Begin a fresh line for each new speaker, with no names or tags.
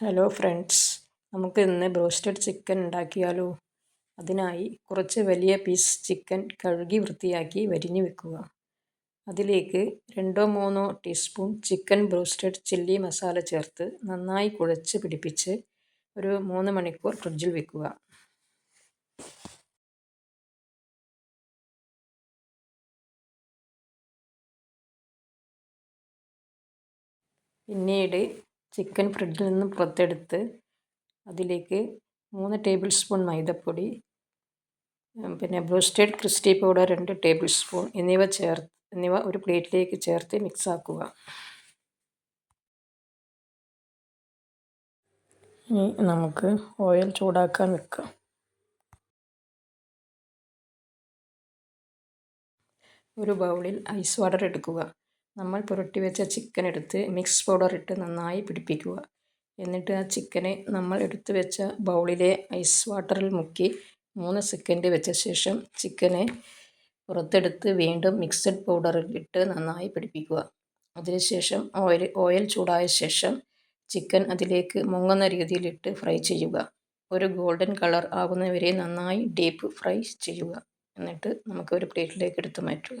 Hello friends നമുക്ക് ഇന്ന് broasted chicken ഉണ്ടാക്കിയാലോ? അതിനായി കുറച്ച് വലിയ പീസ് ചിക്കൻ കഴുകി വൃത്തിയാക്കി വരിഞ്ഞു വെക്കുക. അതിലേക്ക് രണ്ടോ മൂന്നോ teaspoon chicken broasted chilli masala ചേർത്ത് നന്നായി കുഴച്ച് പിടിപ്പിച്ച് ഒരു മൂന്ന് മണിക്കൂർ ഫ്രിഡ്ജിൽ വെക്കുക. പിന്നീട് ചിക്കൻ ഫ്രിഡ്ജിൽ നിന്ന് പുറത്തെടുത്ത് അതിലേക്ക് മൂന്ന് ടേബിൾ സ്പൂൺ മൈദപ്പൊടി പിന്നെ ബ്രൂസ്റ്റേഡ് ക്രിസ്റ്റി പൗഡർ രണ്ട് ടേബിൾ സ്പൂൺ എന്നിവ ചേർത്ത് എന്നിവ ഒരു പ്ലേറ്റിലേക്ക് ചേർത്ത് മിക്സ് ആക്കുക. ഇനി നമുക്ക് ഓയിൽ ചൂടാക്കാൻ വെക്കാം. ഒരു ബൗളിൽ ഐസ് വാട്ടർ എടുക്കുക. നമ്മൾ പുരട്ടി വെച്ച ചിക്കൻ എടുത്ത് മിക്സ് പൗഡർ ഇട്ട് നന്നായി പിടിപ്പിക്കുക. എന്നിട്ട് ആ ചിക്കനെ നമ്മൾ എടുത്തു വെച്ച ബൗളിലെ ഐസ് വാട്ടറിൽ മുക്കി മൂന്ന് സെക്കൻഡ് വെച്ച ശേഷം ചിക്കനെ പുറത്തെടുത്ത് വീണ്ടും മിക്സഡ് പൗഡറിൽ ഇട്ട് നന്നായി പിടിപ്പിക്കുക. അതിനുശേഷം ഓയിൽ ഓയിൽ ചൂടായ ശേഷം ചിക്കൻ അതിലേക്ക് മുങ്ങുന്ന രീതിയിലിട്ട് ഫ്രൈ ചെയ്യുക. ഒരു ഗോൾഡൻ കളർ ആകുന്നവരെ നന്നായി ഡീപ്പ് ഫ്രൈ ചെയ്യുക. എന്നിട്ട് നമുക്ക് ഒരു പ്ലേറ്റിലേക്ക് എടുത്ത് മാറ്റുക.